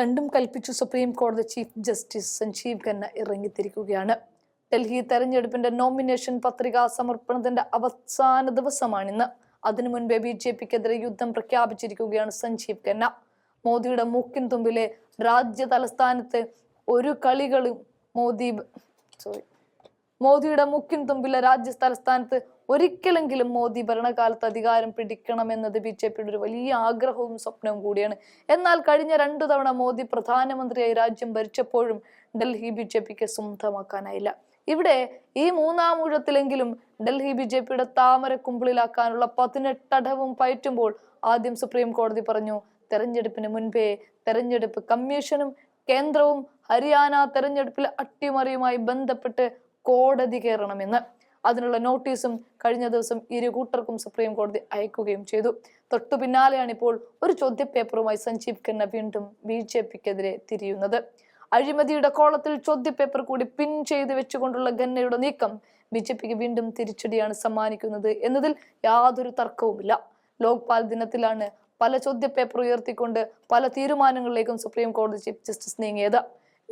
രണ്ടും കൽപ്പിച്ചു സുപ്രീം കോടതി ചീഫ് ജസ്റ്റിസ് സഞ്ജീവ് ഖന്ന ഇറങ്ങിത്തിരിക്കുകയാണ്. ഡൽഹി തെരഞ്ഞെടുപ്പിന്റെ നോമിനേഷൻ പത്രിക സമർപ്പണത്തിന്റെ അവസാന ദിവസമാണിന്ന്. അതിനു മുൻപേ ബി ജെ പിക്കെതിരെ യുദ്ധം പ്രഖ്യാപിച്ചിരിക്കുകയാണ് സഞ്ജീവ് ഖന്ന മോദിയുടെ മൂക്കിൻ തുമ്പിലെ രാജ്യ തലസ്ഥാനത്ത് ഒരു കളികളും മോദി സോറി മോദിയുടെ മുഖ്യൻ തുമ്പിലെ രാജ്യ തലസ്ഥാനത്ത് ഒരിക്കലെങ്കിലും മോദി ഭരണകാലത്ത് അധികാരം പിടിക്കണമെന്നത് ബി ജെ പിയുടെ ഒരു വലിയ ആഗ്രഹവും സ്വപ്നവും കൂടിയാണ്. എന്നാൽ കഴിഞ്ഞ രണ്ടു തവണ മോദി പ്രധാനമന്ത്രിയായി രാജ്യം ഭരിച്ചപ്പോഴും ഡൽഹി ബി ജെ പിക്ക് സ്വന്തമാക്കാനായില്ല. ഇവിടെ ഈ മൂന്നാം ഊഴത്തിലെങ്കിലും ഡൽഹി ബി ജെ പിയുടെ താമര കുമ്പിളിലാക്കാനുള്ള പതിനെട്ടടവും പയറ്റുമ്പോൾ ആദ്യം സുപ്രീം കോടതി പറഞ്ഞു തെരഞ്ഞെടുപ്പിന് മുൻപേ തെരഞ്ഞെടുപ്പ് കമ്മീഷനും കേന്ദ്രവും ഹരിയാന തെരഞ്ഞെടുപ്പിലെ അട്ടിമറിയുമായി ബന്ധപ്പെട്ട് കോടതി കയറണമെന്ന് അതിനുള്ള നോട്ടീസും കഴിഞ്ഞ ദിവസം ഇരു കൂട്ടർക്കും സുപ്രീം കോടതി അയക്കുകയും ചെയ്തു. തൊട്ടു പിന്നാലെയാണ് ഇപ്പോൾ ഒരു ചോദ്യപേപ്പറുമായി സഞ്ജീവ് ഖന്ന വീണ്ടും ബി ജെ പിക്കെതിരെ തിരിയുന്നത്. അഴിമതിയുടെ കോളത്തിൽ ചോദ്യപേപ്പർ കൂടി പിൻ ചെയ്ത് വെച്ചുകൊണ്ടുള്ള ഖന്നയുടെ നീക്കം ബി ജെ പിക്ക് വീണ്ടും തിരിച്ചടിയാണ് സമ്മാനിക്കുന്നത് എന്നതിൽ യാതൊരു തർക്കവുമില്ല. ലോക്പാൽ ദിനത്തിലാണ് പല ചോദ്യപേപ്പർ ഉയർത്തിക്കൊണ്ട് പല തീരുമാനങ്ങളിലേക്കും സുപ്രീം കോടതി ചീഫ് ജസ്റ്റിസ് നീങ്ങിയത്.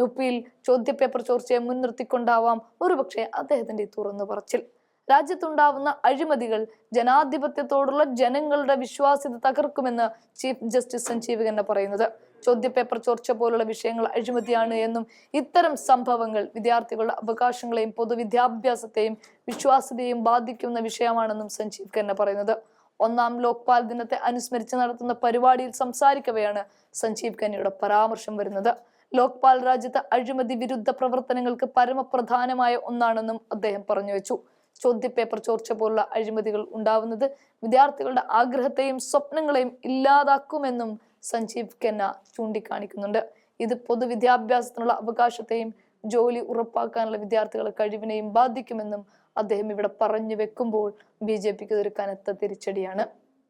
യു പിയിൽ ചോദ്യപേപ്പർ ചോർച്ചയെ മുൻനിർത്തിക്കൊണ്ടാവാം ഒരുപക്ഷെ അദ്ദേഹത്തിന്റെ തുറന്നു പറച്ചിൽ. രാജ്യത്തുണ്ടാവുന്ന അഴിമതികൾ ജനാധിപത്യത്തോടുള്ള ജനങ്ങളുടെ വിശ്വാസ്യത തകർക്കുമെന്ന് ചീഫ് ജസ്റ്റിസ് സഞ്ജീവ് ഖന്ന പറയുന്നത്. ചോദ്യപേപ്പർ ചോർച്ച പോലുള്ള വിഷയങ്ങൾ അഴിമതിയാണ് എന്നും ഇത്തരം സംഭവങ്ങൾ വിദ്യാർത്ഥികളുടെ അവകാശങ്ങളെയും പൊതുവിദ്യാഭ്യാസത്തെയും വിശ്വാസ്യതയെയും ബാധിക്കുന്ന വിഷയമാണെന്നും സഞ്ജീവ് ഖന്ന പറയുന്നത്. ഒന്നാം ലോക്പാൽ ദിനത്തെ അനുസ്മരിച്ച് നടത്തുന്ന പരിപാടിയിൽ സംസാരിക്കവെയാണ് സഞ്ജീവ് ഖന്നയുടെ പരാമർശം വരുന്നത്. ലോക്പാൽ രാജ്യത്ത് അഴിമതി വിരുദ്ധ പ്രവർത്തനങ്ങൾക്ക് പരമപ്രധാനമായ ഒന്നാണെന്നും അദ്ദേഹം പറഞ്ഞു വെച്ചു. ചോദ്യപേപ്പർ ചോർച്ച പോലുള്ള അഴിമതികൾ ഉണ്ടാവുന്നത് വിദ്യാർത്ഥികളുടെ ആഗ്രഹത്തെയും സ്വപ്നങ്ങളെയും ഇല്ലാതാക്കുമെന്നും സഞ്ജീവ് ഖന്ന ചൂണ്ടിക്കാണിക്കുന്നുണ്ട്. ഇത് പൊതുവിദ്യാഭ്യാസത്തിനുള്ള അവകാശത്തെയും ജോലി ഉറപ്പാക്കാനുള്ള വിദ്യാർത്ഥികളുടെ കഴിവിനെയും ബാധിക്കുമെന്നും അദ്ദേഹം ഇവിടെ പറഞ്ഞു വെക്കുമ്പോൾ ബി ജെ പിക്ക് ഇതൊരു കനത്ത തിരിച്ചടിയാണ്.